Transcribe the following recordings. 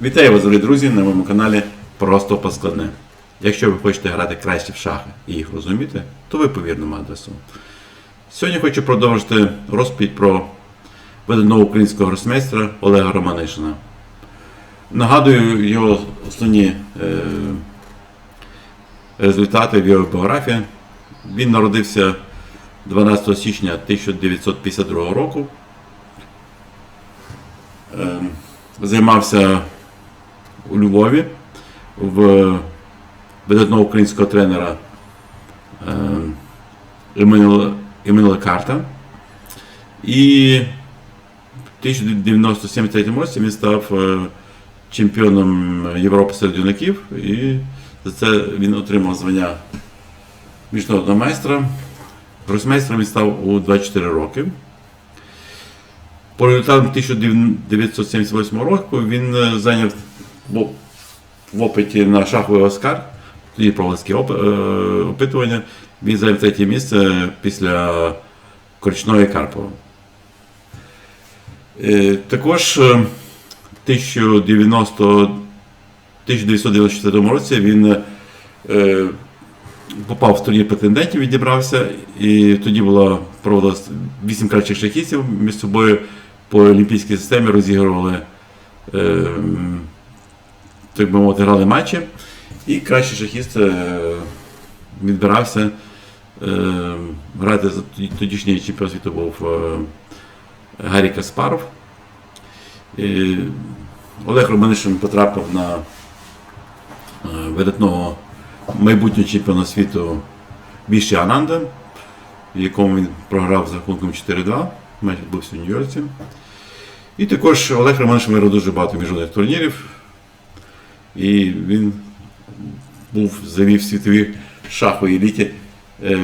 Вітаю вас, дорогі друзі, на моєму каналі Просто Поскладне. Якщо ви хочете грати краще в шахи і їх розуміти, то ви по вірному адресу. Сьогодні хочу продовжити розповідь про виданого українського гросмейстра Олега Романишина. Нагадую його основні е, результати в його біографії. Він народився 12 січня 1952 року. Е, займався у Львові в видатного українського тренера е, Еммануела Карта. І в 1973 році він став е, чемпіоном Європи серед юнаків і за це він отримав звання міжнародного майстра. Гросмейстром він став у 24 роки. По результатам 1978 року він е, зайняв в в опиті на шаховий Оскар, тоді проводські оп- е, опитування. Він зайняв третє місце після Корчного і Карпова. Е, Також е, в 1090 1994 році він попав в турнір претендентів, відібрався, і тоді була проводилась вісім кращих шахістів між собою по олімпійській системі розігрували, так би мовити, грали матчі. І кращий шахіст е, відбирався е, грати за тодішній чемпіон світу був е, Гаррі Каспаров. Олег Романишин потрапив на видатного майбутнього чемпіона світу Біші Ананда, в якому він програв з рахунком 4-2, матч відбувся в Нью-Йорці. І також Олег Романишин виграв дуже багато міжнародних турнірів. І він був завів в світовій шаховій еліті, е,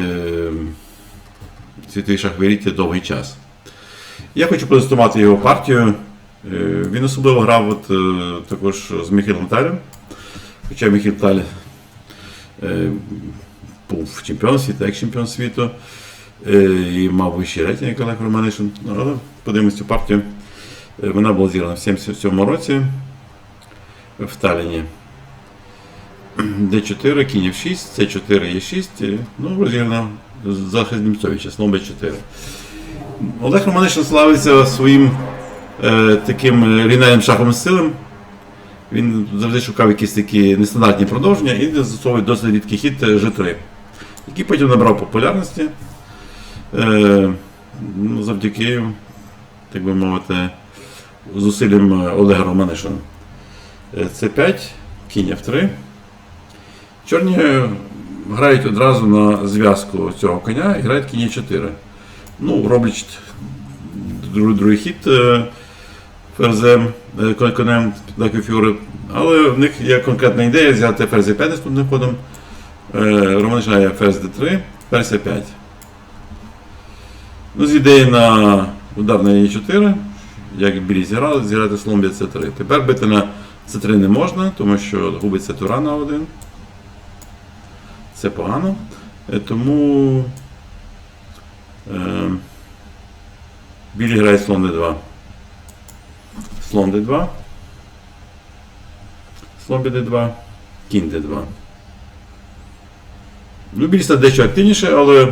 світовій шаховій еліті довгий час. Я хочу протестувати його партію. Е, Він особливо грав от, е, також з Михайлом Талем. Хоча Михайло Таль був чемпіон світу, як чемпіон світу і мав вищий рейтинг, як Олег Романишин. Ну, Але подивимось цю партію. Вона була зіграна в 77 році в Талліні. Д4, кінь F6, С4, Е6, ну, розіграна захист Німцовича, слон Б4. Олег Романишин славиться своїм е, таким рівнянним шаховим стилем. Він завжди шукав якісь такі нестандартні продовження і застосовує досить рідкий хід е, G3, який потім набрав популярності е, ну, завдяки, так би мовити, зусиллям Олега Романишина. Е, С5, кінь F3. Чорні грають одразу на зв'язку цього коня і грають кінь Е4. Ну, роблять другий, другий хід е, ферзем, е, конем фігури. Але в них є конкретна ідея взяти ферзь 5 наступним ходом. Е, Роман грає ферзь d3, ферзь 5 Ну, з ідеї на удар на e4, як білі зіграли, зіграти слон б'є c3. Тепер бити на c3 не можна, тому що губиться тура на один. Це погано. Е, Тому е, білі грає слон d2. Слон d2. Слон d2. Кінь d2. Ну, білі дещо активніше, але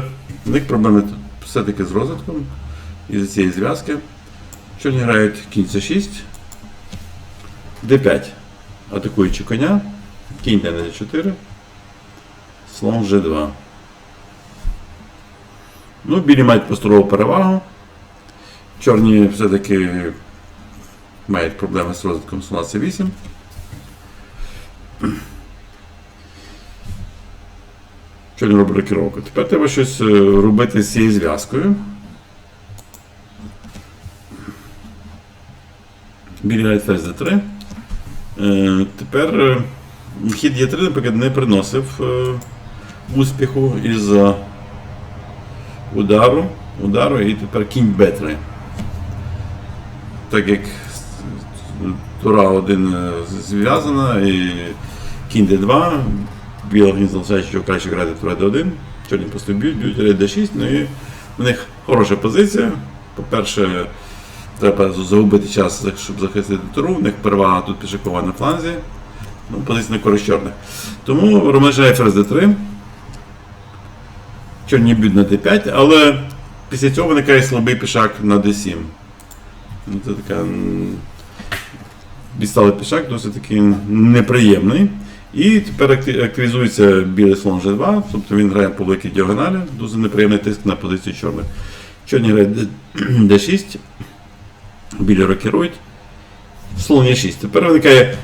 в них проблеми все-таки з розвитком із цієї зв'язки. Чорні грають кінь c6, d5, атакуючи коня, кінь на d4, слон g2. Ну, білі мають просторову перевагу. Чорні все-таки мають проблеми з розвитком слона c8. Чорні робить рокіровку. Тепер треба щось е, робити з цією зв'язкою. Білі грають ферзь d3. Е, Тепер е, хід Е3, наприклад, не приносив е, успіху із-за удару, удару і тепер кінь Б3. Так як тура один е, зв'язана і кінь Д2, білий залишає, що краще грати тура Д1, чорні просто б'ють, б'ють рейд Д6, ну і в них хороша позиція. По-перше, треба загубити час, щоб захистити туру. У них перевага тут пішакова на фланзі. Ну, позиція на користь чорних. Тому ромежає ферзь d3. Чорні б'ють на d5, але після цього виникає слабий пішак на d7. Ну, Це така відсталий пішак, досить таки неприємний. І тепер активізується білий слон G2, тобто він грає по великій діагоналі, дуже неприємний тиск на позицію чорних. Чорні D- D6, білі рокірують. Слон Е6. Тепер виникає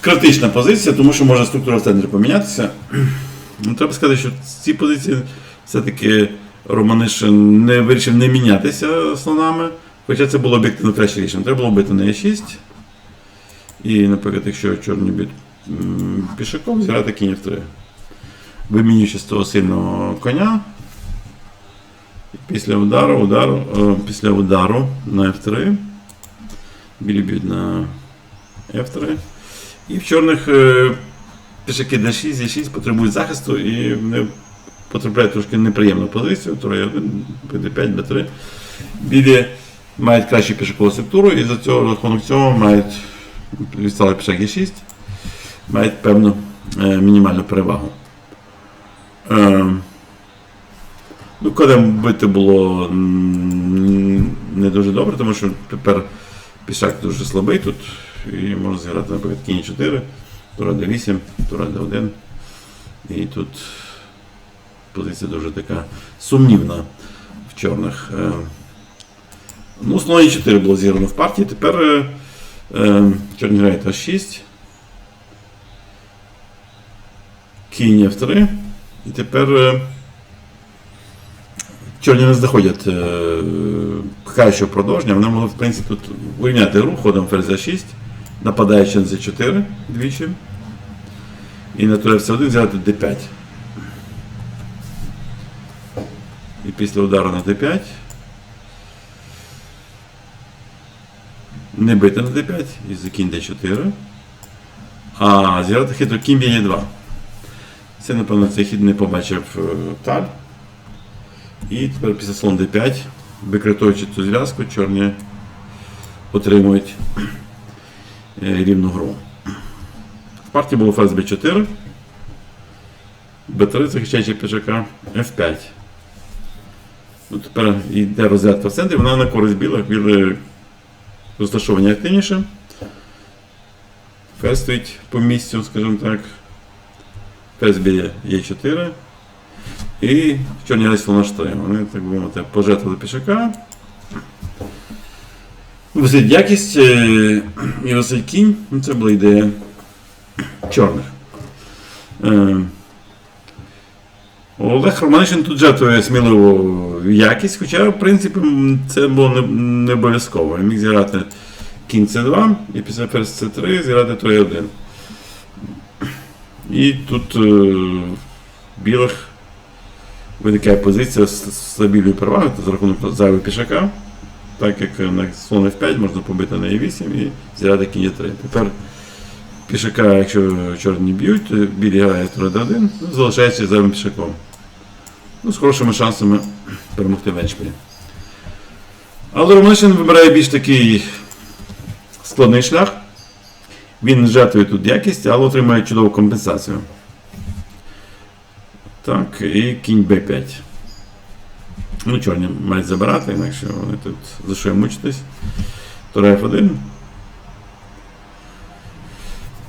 критична позиція, тому що може структура в центрі помінятися. Ну, Треба сказати, що в цій позиції все-таки Романиш не вирішив не мінятися слонами, хоча це було об'єктивно краще рішення. Треба було бити на Е6. І, наприклад, якщо чорні б'ють пішаком, зіграти кінь F3. Вимінюючи з того сильного коня. Після удару, удару, е, після удару на F3. Білі б'ють на F3. І в чорних е, пішаки D6, E6 потребують захисту і вони потрапляють трошки неприємну позицію. Тура 1, PD5, B3. Білі мають кращу пішакову структуру і за цього рахунок цього мають відстали пішак Е6, мають певну е, мінімальну перевагу. Е, ну, Кодем бити було не дуже добре, тому що тепер пішак дуже слабий тут. І можна зіграти, наприклад, кінь 4, тура d8, тура d1. І тут позиція дуже така сумнівна в чорних. Е, Ну, слон 4 було зіграно в партії. Тепер е, е, чорні грають H6. Кінь F3. І тепер чорні не знаходять е, кращого продовження. Вони могли, в принципі, тут вирівняти гру ходом ферзь 6, нападаючи на Z4 двічі. І на туре F1 взяти D5. І після удару на D5. Не бити на D5 і за кінь D4. А зіграти хитро кінь б'є 2. Це, напевно, цей хід не побачив е, Таль. І тепер після слон D5, викритуючи цю зв'язку, чорні отримують е, рівну гру. В партії було ферзь B4, B3 захищаючи пішака, F5. Ну, тепер йде розрядка в центрі, вона на користь білих, білі розташовані активніше. Ферзь стоїть по місцю, скажімо так. Ферзь біля Е4. І чорні грають слона H3. Вони, так би мовити, пожертвували пішака. Висить якість е, і висить кінь. Ну, Це була ідея чорних. Е, Олег Романишин тут жертвує сміливу якість, хоча, в принципі, це було не, обов'язково. Він міг зіграти кінь С2 і після ферзь С3 зіграти Троє 1. І тут е, білих виникає позиція з стабільною перевагою за рахунок зайвого пішака. Так як на слон F5 можна побити на E8 і зіграти кінь Е3. Тепер пішака, якщо чорні б'ють, білі грає Тура D1, ну, залишається зайвим пішаком. Ну, з хорошими шансами перемогти в Еншпілі. Але Романишин вибирає більш такий складний шлях. Він жертвує тут якість, але отримає чудову компенсацію. Так, і кінь b5. Ну, чорні мають забирати, інакше вони тут за що мучитись. Тура F1.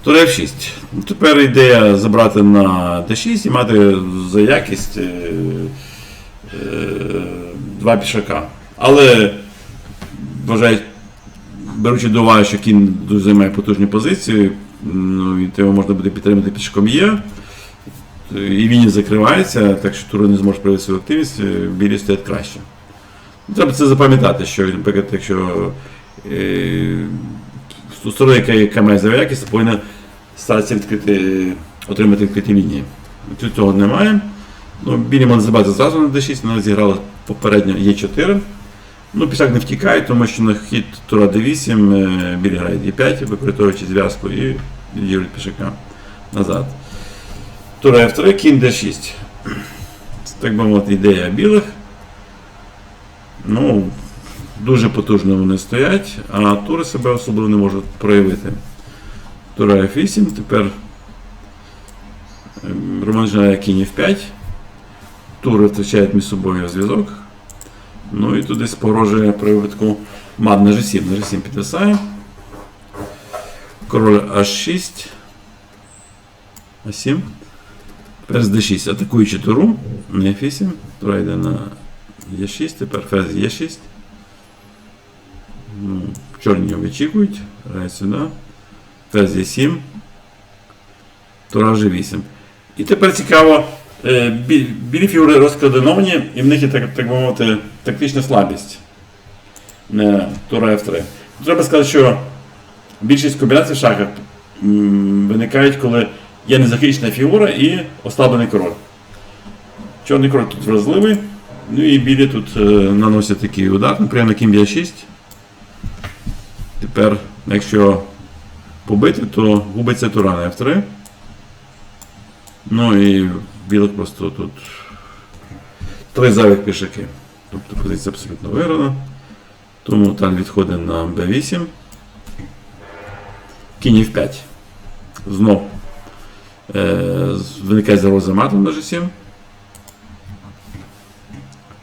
Тура F6. Ну, Тепер ідея забрати на D6 і мати за якість е, е, два пішака. Але вважають, беручи до уваги, що кін дуже займає потужні позиції, ну, і його можна буде підтримати пішком є. І він закривається, так що тури не зможе проявити свою активність, е, білі стоять краще. Треба це запам'ятати, що, наприклад, якщо е, сторона, яка, має зайву якість, повинна старатися відкрити, отримати відкриті лінії. Тут цього немає. Ну, білі можна забрати зразу на D6, вона зіграла попередньо Е4. Ну, пішак не втікає, тому що на хід тура D8 е, білі грають Е5, використовуючи зв'язку і відігрують пішака назад. Тура F3, кінь D6. Це, так би мовити, ідея білих. Ну, дуже потужно вони стоять, а тури себе особливо не можуть проявити. Тура F8, тепер ем, Роман грає кінь F5. Тури втрачають між собою зв'язок. Ну і тут десь погрожує при випадку мат на G7. На G7 підвисає. Король H6. А7. Ферзь D6. Атакуючи туру на F8. Тура йде на Е6. Тепер ферзь Е6. Ну, чорні вичікують. Грає сюди. Ферзь Е7. Тура G8. І тепер цікаво. е, Білі фігури розкоординовані, і в них є так, так би мовити тактична слабість. Не Тура F3. Треба сказати, що більшість комбінацій в шахах виникають, коли є незахищена фігура і ослаблений король. Чорний король тут вразливий, ну і білі тут е, наносять такий удар, наприклад, на кінь 6 Тепер, якщо побити, то губиться тура на F3. Ну і білих просто тут три зайвих пішаки. Тобто позиція абсолютно виграна. Тому там відходить на b8. Кінь F5. Знов виникає загроза матом на G7.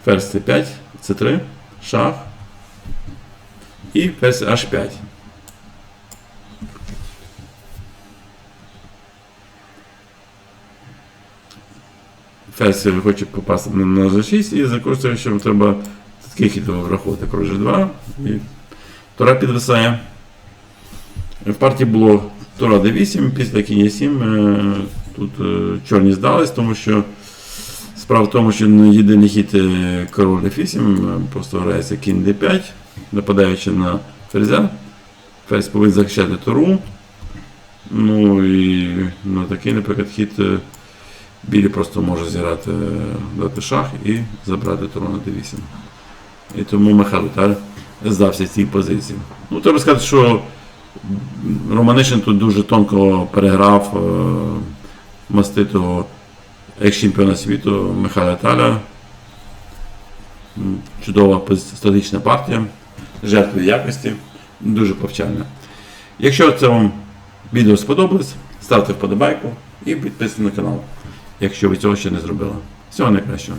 Ферзь C5, C3, шах. І ферзь H5. Ферзь хоче попасти на, на G6 і закористовує, що треба такий хід враховувати. Кружі 2 і Тура підвисає. В партії було Тура D8, після кінь 7 тут е, чорні здались, тому що справа в тому, що єдиний хід е, король F8, е, просто грається кінь D5, нападаючи на ферзя. Ферзь повинен захищати туру. Ну і на такий, наприклад, хід е, білі просто може зіграти е, дати шах і забрати туру на D8. І тому Михайло Таль здався цій позиції. Ну, треба сказати, що Романишин тут дуже тонко переграв е, маститого екс-чемпіона світу Михайла Таля. Чудова стратегічна партія, жертви якості, дуже повчальна. Якщо це вам відео сподобалось, ставте вподобайку і підписуйтесь на канал, якщо ви цього ще не зробили. Всього найкращого.